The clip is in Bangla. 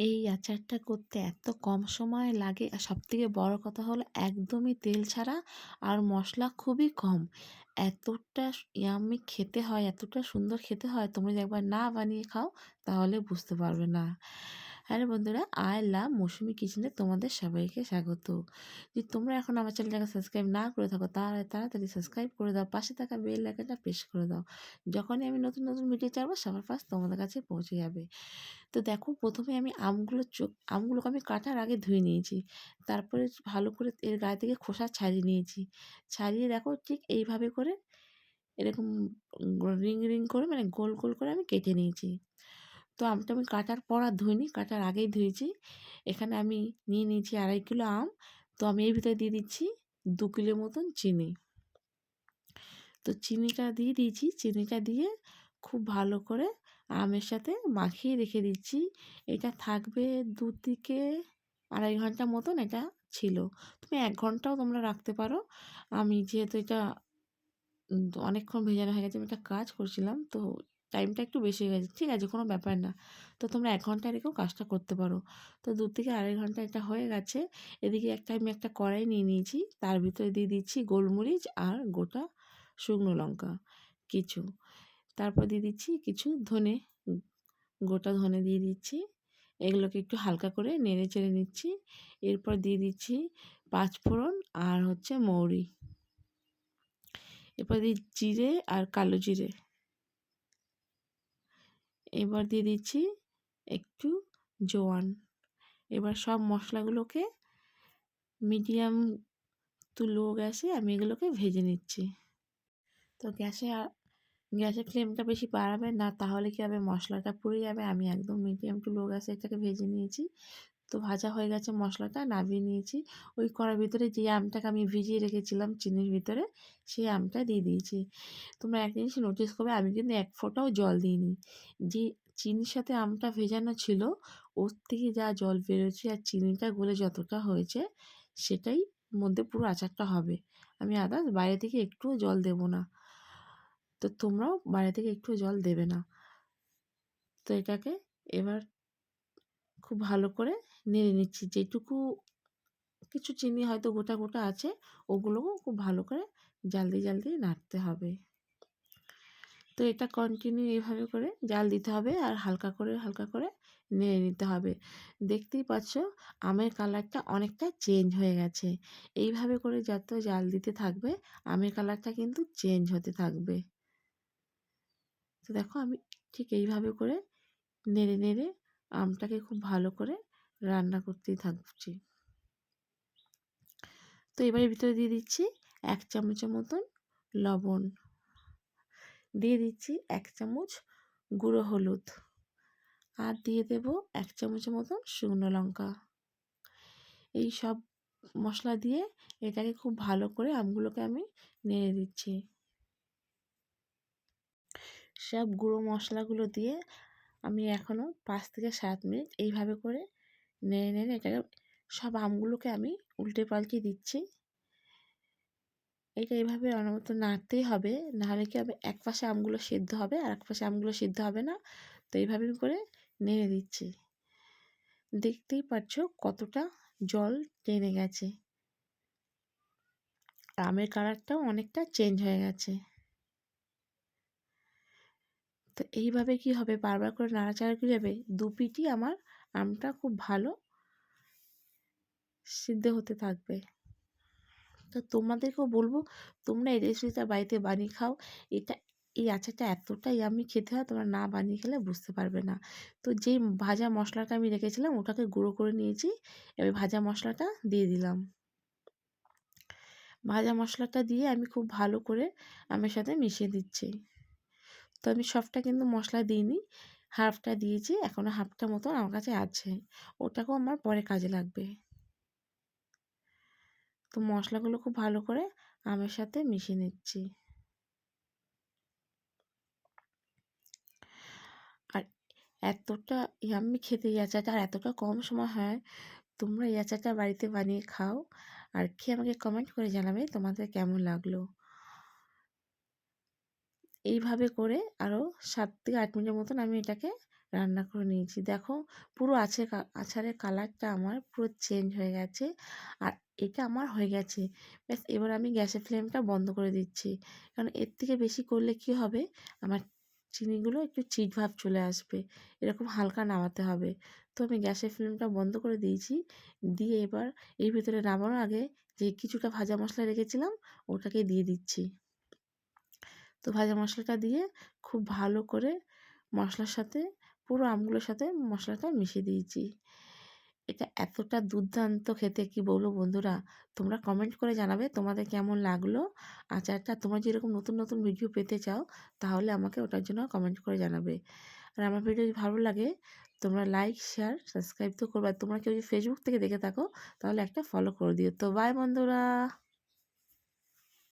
এই আচারটা করতে এত কম সময় লাগে। আর সব থেকে বড়ো কথা হলো একদমই তেল ছাড়া আর মশলা খুবই কম। এতটা ইয়ামি খেতে হয়, এতটা সুন্দর খেতে হয়, তোমরা যদি একবার না বানিয়ে খাও, তাহলে বুঝতে পারবে না। হ্যালো বন্ধুরা, আই লাভ মৌসুমি কিচেনে তোমাদের সবাইকে স্বাগত। যদি তোমরা এখন আমার চ্যানেলটাকে সাবস্ক্রাইব না করে থাকো, তাহলে তাড়াতাড়ি সাবস্ক্রাইব করে দাও, পাশে থাকা বেল আইকনটা প্রেস করে দাও। যখনই আমি নতুন নতুন ভিডিও ছাড়বো, সবার ফার্স্ট তোমাদের কাছে পৌঁছে যাবে। তো দেখো, প্রথমে আমি আমগুলো চোখ আমগুলোকে আমি কাটার আগে ধুয়ে নিয়েছি। তারপরে ভালো করে এর গায়ে থেকে খোসা ছাড়িয়ে নিয়েছি। ছাড়িয়ে দেখো ঠিক এইভাবে করে এরকম রিং রিং করে মানে গোল গোল করে আমি কেটে নিয়েছি। তো আমটা আমি কাটার পর আর ধুইনি, কাটার আগেই ধুয়েছি এখানে আমি নিয়ে নিয়েছি আড়াই কিলো আম। তো আমি এর ভিতরে দিয়ে দিচ্ছি দু কিলো মতন চিনি। তো চিনিটা দিয়ে দিয়েছি, চিনিটা দিয়ে খুব ভালো করে আমের সাথে মাখিয়ে রেখে দিচ্ছি। এটা থাকবে দু থেকে আড়াই ঘণ্টা মতন এটা ছিল। তুমি এক ঘন্টাও তোমরা রাখতে পারো। আমি যেহেতু এটা অনেকক্ষণ ভেজানো হয়ে গেছে, আমি একটা কাজ করছিলাম। তো টাইমটা একটু বেশি হয়ে গেছে। ঠিক আছে, কোনো ব্যাপার না। তো তোমরা এক ঘণ্টা রেখেও কাজটা করতে পারো। তো দু থেকে আড়াই ঘণ্টা এটা হয়ে গেছে। এদিকে একটা আমি একটা কড়াই নিয়ে নিয়েছি। তার ভিতরে দিয়ে দিচ্ছি গোলমরিচ আর গোটা শুকনো লঙ্কা, কিছু। তারপর দিয়ে দিচ্ছি কিছু ধনে, গোটা ধনে দিয়ে দিচ্ছি। এগুলোকে একটু হালকা করে নেড়ে চেড়ে নিচ্ছি। এরপর দিয়ে দিচ্ছি পাঁচফোড়ন আর হচ্ছে মৌরি। এরপর দিই জিরে আর কালো জিরে। এবার দিয়ে দিচ্ছি একটু জোয়ান। এবার সব মশলাগুলোকে মিডিয়াম টু লো গ্যাসে আমি এগুলোকে ভেজে নিচ্ছি। তো গ্যাসে গ্যাসের ফ্লেমটা বেশি বাড়াবে না, তাহলে কি হবে? মশলাটা পুড়ে যাবে। আমি একদম মিডিয়াম টু লো গ্যাসে এটাকে ভেজে নিয়েছি। তো ভাজা হয়ে গেছে মশলাটা, নামিয়ে নিয়েছি। ওই কড়ার ভিতরে যে আমটাকে আমি ভিজিয়ে রেখেছিলাম চিনির ভিতরে, সেই আমটা দিয়ে দিয়েছি। তোমরা এক জিনিস নোটিস করবে, আমি কিন্তু এক ফোঁটাও জল দিইনি। যে চিনির সাথে আমটা ভেজানো ছিল, ওর থেকে যা জল বেরোচ্ছে আর চিনিটা গলে যতটা হয়েছে, সেটাই মধ্যে পুরো আচারটা হবে। আমি আদার্স বাইরে থেকে একটুও জল দেবো না। তো তোমরাও বাইরে থেকে একটু জল দেবে না। তো এটাকে এবার খুব ভালো করে নেড়ে নিচ্ছি। যেটুকু কিছু চিনি হয়তো গোটা গোটা আছে, ওগুলোকেও খুব ভালো করে জাল দিয়ে জাল দিয়ে নাড়তে হবে। তো এটা কন্টিনিউ এইভাবে করে জাল দিতে হবে আর হালকা করে হালকা করে নেড়ে নিতে হবে। দেখতেই পাচ্ছ আমের কালারটা অনেকটা চেঞ্জ হয়ে গেছে। এইভাবে করে যত জাল দিতে থাকবে, আমের কালারটা কিন্তু চেঞ্জ হতে থাকবে। তো দেখো আমি ঠিক এইভাবে করে নেড়ে নেড়ে আমটাকে খুব ভালো করে রান্না করতেই থাকছি। তো এবারে ভিতরে দিয়ে দিচ্ছি এক চামচের মতন লবণ। দিয়ে দিচ্ছি এক চামচ গুঁড়ো হলুদ। আর দিয়ে দেব এক চামচের মতন শুকনো লঙ্কা। এই সব মশলা দিয়ে এটাকে খুব ভালো করে আমগুলোকে আমি নেড়ে দিচ্ছি। সব গুঁড়ো মশলাগুলো দিয়ে আমি এখনও পাঁচ থেকে সাত মিনিট এইভাবে করে নেড়ে নেড়ে এটাকে সব আমগুলোকে আমি উল্টে পাল্টে দিচ্ছি। এটা এইভাবে অনবরত নাড়তেই হবে নাহলে কি হবে, এক পাশে আমগুলো সেদ্ধ হবে আর এক পাশে আমগুলো সেদ্ধ হবে না। তো এইভাবে করে নেড়ে দিচ্ছি। দেখতেই পাচ্ছ কতটা জল টেনে গেছে। আমের কালারটাও অনেকটা চেঞ্জ হয়ে গেছে। তো এইভাবে কি হবে? বারবার করে নাড়াচাড়া করে যাবে দু পিটি আমার আমটা খুব ভালো সিদ্ধ হতে থাকবে। তো তোমাদেরকেও বলব, তোমরা এই রেসিপিটা বাড়িতে বানিয়ে খাও। এটা, এই আচারটা এতটাই আমি খেতে হয়, তোমরা না বানিয়ে খেলে বুঝতে পারবে না। তো যেই ভাজা মশলাটা আমি রেখেছিলাম, ওটাকে গুঁড়ো করে নিয়েছি। এবার ভাজা মশলাটা দিয়ে দিলাম। ভাজা মশলাটা দিয়ে আমি খুব ভালো করে আমের সাথে মিশিয়ে দিচ্ছি। তো আমি সবটা কিন্তু মশলা দিইনি। হাফটা দিয়েছি এখনও হাফটা মতন আমার কাছে আছে। ওটাকেও আমার পরে কাজে লাগবে। তো মশলাগুলো খুব ভালো করে আমের সাথে মিশিয়ে নিচ্ছি। আর এতটা আমি খেতে এই আচারটা, আর এতটা কম সময় হয়, তোমরা এই আচারটা বাড়িতে বানিয়ে খাও। আর খেয়ে আমাকে কমেন্ট করে জানাবে তোমাদের কেমন লাগল। এইভাবে করে আরও সাত থেকে আট মিনিটের মতন আমি এটাকে রান্না করে নিয়েছি। দেখো পুরো আছে আচারের কালারটা আমার পুরো চেঞ্জ হয়ে গেছে আর এটা আমার হয়ে গেছে। ব্যাস, এবার আমি গ্যাসের ফ্লেমটা বন্ধ করে দিচ্ছি। কারণ এর থেকে বেশি করলে কি হবে? আমার চিনিগুলো একটু চিট ভাব চলে আসবে। এরকম হালকা নামাতে হবে। তো আমি গ্যাসের ফ্লেমটা বন্ধ করে দিয়েছি। দিয়ে এবার এর ভিতরে নামানোর আগে যে কিছুটা ভাজা মশলা রেখেছিলাম, ওটাকে দিয়ে দিচ্ছি। তো ভাজা মশলাটা দিয়ে খুব ভালো করে মশলার সাথে, পুরো আমগুলোর সাথে মশলাটা মিশিয়ে দিয়েছি। এটা এতটা দুর্দান্ত খেতে কি বলব বন্ধুরা? তোমরা কমেন্ট করে জানাবে তোমাদের কেমন লাগল? আচারটা তোমরা যেরকম নতুন নতুন ভিডিও পেতে চাও, তাহলে আমাকে ওটার জন্য কমেন্ট করে জানাবে। আর আমার ভিডিও যদি ভালো লাগে, তোমরা লাইক শেয়ার সাবস্ক্রাইব তো করবে। তোমরা কেউ যদি ফেসবুক থেকে দেখে থাকো, তাহলে একটা ফলো করে দিও। তো বাই বন্ধুরা!